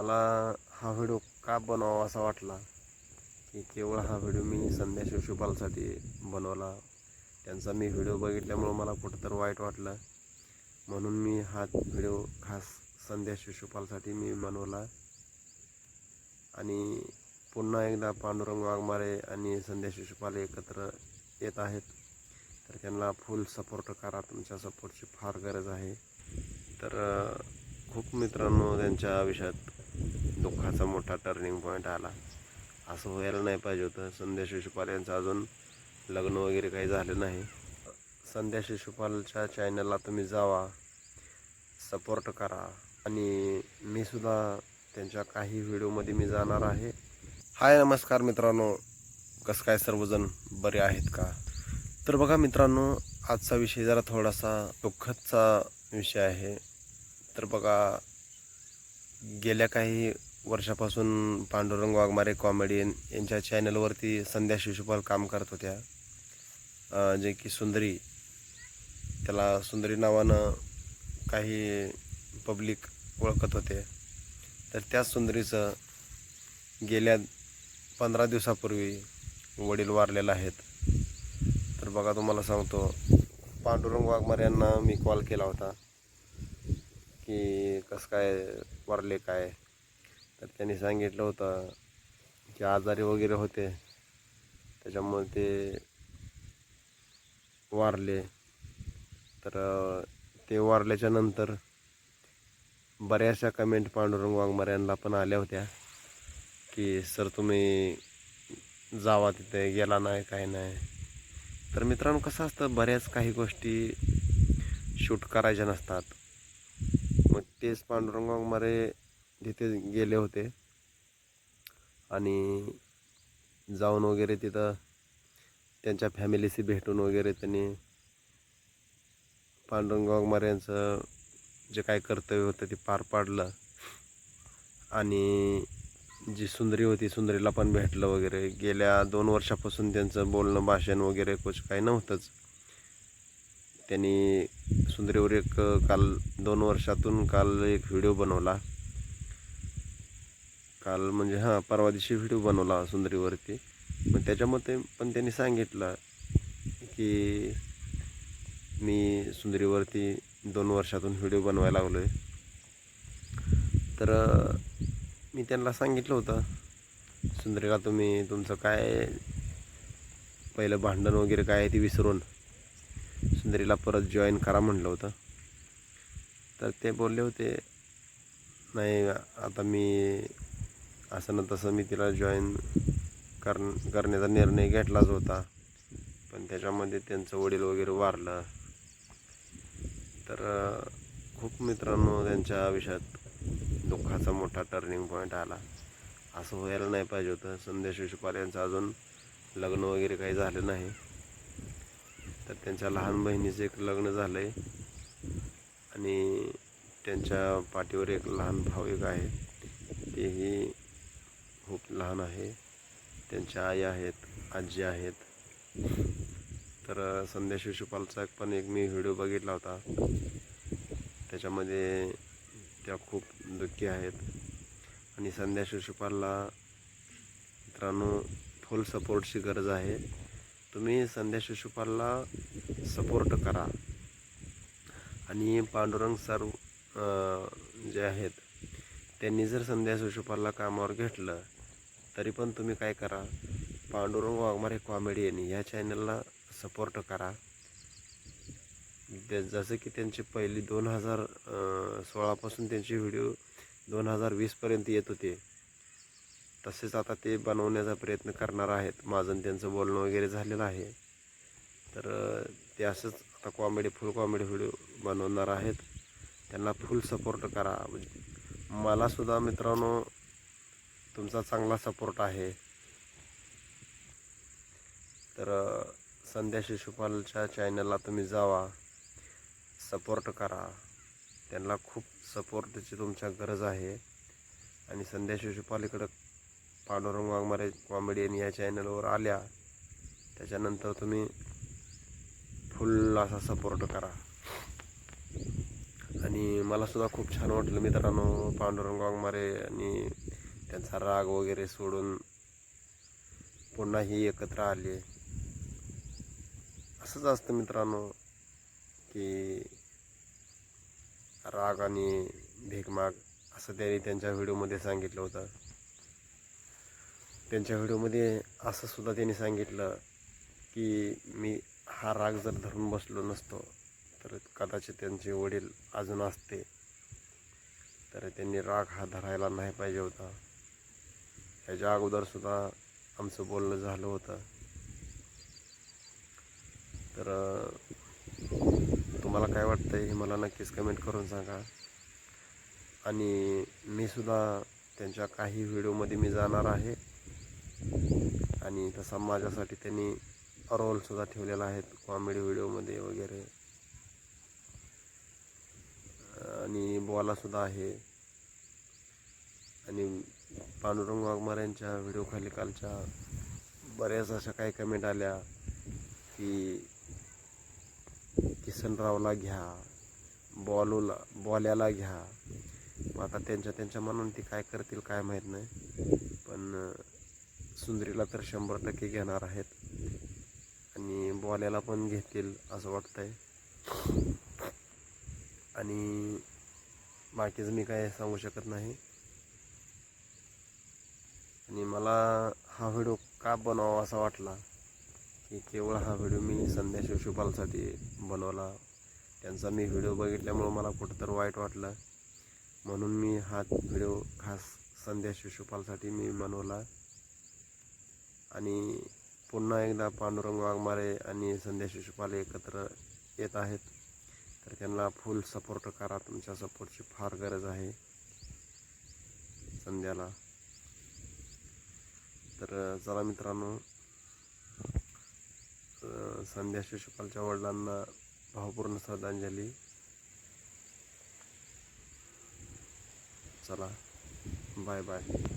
मला हा व्हिडिओ का बनवावा असा वाटला की केवळ हा व्हिडिओ मी संध्या शिवशुपालसाठी बनवला. त्यांचा मी व्हिडिओ बघितल्यामुळं मला कुठंतरी वाईट वाटलं. म्हणून मी हा व्हिडिओ खास संध्या शिशुपालसाठी मी बनवला. आणि पुन्हा एकदा पांडुरंग वाघमारे आणि संध्या शिशुपाल एकत्र येत आहेत. तर त्यांना फुल सपोर्ट करा. तुमच्या सपोर्टची फार गरज आहे. तर खूप मित्रांनो त्यांच्या आयुष्यात दुःखाचा मोठा टर्निंग पॉईंट आला. असं व्हायला नाही पाहिजे होतं. संध्या शिशुपाल यांचं अजून लग्न वगैरे काही झालं नाही. संध्या शिशुपालच्या चॅनलला तुम्ही जावा. सपोर्ट करा. आणि मी सुद्धा त्यांच्या काही व्हिडिओमध्ये मी जाणार आहे. हाय नमस्कार मित्रांनो. कसं काय सर्वजण? बरे आहेत का? तर बघा मित्रांनो आजचा विषय जरा थोडासा दुःखदचा विषय आहे. तर बघा गेल्या काही वर्षापासून पांडुरंग वाघमारे कॉमेडियन यांच्या चॅनलवरती संध्या शिशुपाल काम करत होत्या. जे की सुंदरी त्याला सुंदरी नावानं काही पब्लिक ओळखत होते. तर त्याच सुंदरीचं गेल्या पंधरा दिवसापूर्वी वडील वारलेले आहेत. तर बघा तुम्हाला सांगतो पांडुरंग वाघमारे यांना मी कॉल केला होता की कसं काय वारले काय? तर त्यांनी सांगितलं होतं की आजारी वगैरे होते त्याच्यामुळे ते वारले. तर ते वारल्याच्या नंतर बऱ्याचशा कमेंट पांडुरंग वाघमारे यांना पण आल्या होत्या की सर तुम्ही जावा तिथे गेला नाही काय नाही. तर मित्रांनो कसं असतं बऱ्याच काही गोष्टी शूट करायच्या नसतात. मग तेच पांडुरंग वाघमारे तिथे गेले होते. आणि जाऊन वगैरे तिथं त्यांच्या फॅमिलीशी भेटून वगैरे त्यांनी पांडुरंग यांचं जे काय कर्तव्य होतं ते पार पाडलं. आणि जी सुंदरी होती सुंदरीला पण भेटलं वगैरे. गेल्या दोन वर्षापासून त्यांचं बोलणं भाषण वगैरे कुछ काही नव्हतंच. त्यांनी सुंदरीवर एक काल दोन वर्षातून काल एक व्हिडिओ बनवला. काल म्हणजे हां परवा दिवशी व्हिडिओ बनवला सुंदरीवरती. मग त्याच्यामध्ये पण त्यांनी सांगितलं की मी सुंदरीवरती दोन वर्षातून व्हिडिओ बनवायला लागलो आहे तर मी त्यांना सांगितलं होतं सुंदरीला तुम्ही तुमचं काय पहिलं भांडण वगैरे काय आहे ते विसरून सुंदरीला परत जॉईन करा म्हटलं होतं. तर ते बोलले होते नाही आता मी असं ना तसं मी तिला जॉईन कर करण्याचा निर्णय घेतलाच होता. पण त्याच्यामध्ये त्यांचं वडील वगैरे वारलं. तर खूप मित्रांनो त्यांच्या आयुष्यात दुःखाचा मोठा टर्निंग पॉईंट आला. असं व्हायला नाही पाहिजे होतं. संध्या शिशुपाल यांचं अजून लग्न वगैरे काही झालं नाही. तर त्यांच्या लहान बहिणीचं एक लग्न झालं आहे आणि त्यांच्या पाठीवर एक लहान भाविक आहे. तेही खूप लहान आहे. त्यांच्या आई आहेत आजी आहेत. तर संध्या शिशुपालचा एक पण एक मी व्हिडिओ बघितला होता. त्याच्यामध्ये त्या खूप दुःखी आहेत. आणि संध्या शिशुपालला मित्रांनो फुल सपोर्टची गरज आहे. तुम्ही संध्या शिशुपालला सपोर्ट करा. आणि पांडुरंग सर जे आहेत त्यांनी जर संध्या शिशुपालला कामावर घेतलं तरी पण तुम्ही काय करा पांडुरंग वाघमारे कॉमेडियन ह्या चॅनलला सपोर्ट करा. जसं की त्यांची पहिली दोन हजार सोळापासून त्यांचे व्हिडिओ दोन हजार वीसपर्यंत येत होते. तसेच आता ते बनवण्याचा प्रयत्न करणार आहेत. माझं त्यांचं बोलणं वगैरे झालेलं आहे. तर ते असंच आता कॉमेडी फुल कॉमेडी व्हिडिओ बनवणार आहेत. त्यांना फुल सपोर्ट करा. म्हणजे मलासुद्धा मित्रांनो तुमचा चांगला सपोर्ट आहे. तर संध्या शिशुपालच्या चॅनलला तुम्ही जावा. सपोर्ट करा. त्यांना खूप सपोर्टची तुमच्या गरज आहे. आणि संध्या शिशुपाल इकडं पांडुरंग वाघमारे कॉमेडियन या चॅनलवर आल्या. त्याच्यानंतर तुम्ही फुल असा सपोर्ट करा. आणि मला सुद्धा खूप छान वाटलं मित्रांनो पांडुरंग वाघमारे आणि त्यांचा राग वगैरे सोडून पुन्हा ही एकत्र आले. असंच असतं मित्रांनो की राग आणि भीकमाग असं त्यांनी त्यांच्या व्हिडिओमध्ये सांगितलं होतं. त्यांच्या व्हिडिओमध्ये असं सुद्धा त्यांनी सांगितलं की मी हा राग जर धरून बसलो नसतो तर कदाचित त्यांचे वडील अजून असते. तर त्यांनी राग हा धरायला नाही पाहिजे होता. याच्या अगोदरसुद्धा आमचं बोलणं झालं होतं. तर तुम्हाला काय वाटतं हे मला नक्कीच कमेंट करून सांगा. आणि मी सुद्धा त्यांच्या काही व्हिडिओमध्ये मी जाणार आहे. आणि तसा माझ्यासाठी त्यांनी रोलसुद्धा ठेवलेला आहेत कॉमेडी व्हिडिओमध्ये वगैरे. आणि बोलासुद्धा आहे. आणि पांडुरंग वाघमाऱ्यांच्या व्हिडिओ खाली कालच्या बऱ्याच अशा काही कमेंट आल्या की किसनरावला घ्या बॉलूला बॉल्याला घ्या. मग आता त्यांच्या त्यांच्या मनाने ते काय करतील काय माहीत नाही. पण सुंदरीला तर शंभर टक्के घेणार आहेत. आणि बॉल्याला पण घेतील असं वाटतंय. आणि बाकीचं मी काय सांगू शकत नाही. आणि मला हा व्हिडिओ का बनवावा असा वाटला की केवळ हा व्हिडिओ मी संध्या शिवशुपालसाठी बनवला. त्यांचा मी व्हिडिओ बघितल्यामुळं मला कुठंतरी वाईट वाटलं. म्हणून मी हा व्हिडिओ खास संध्या शिशुपालसाठी मी बनवला. आणि पुन्हा एकदा पांडुरंग वाघमारे आणि संध्या शिशुपाल एकत्र येत आहेत. तर त्यांना फुल सपोर्ट करा. तुमच्या सपोर्टची फार गरज आहे संध्याला. तर चला मित्रांनो संध्या शिशुपालच्या वडिलांना भावपूर्ण श्रद्धांजली. चला बाय बाय.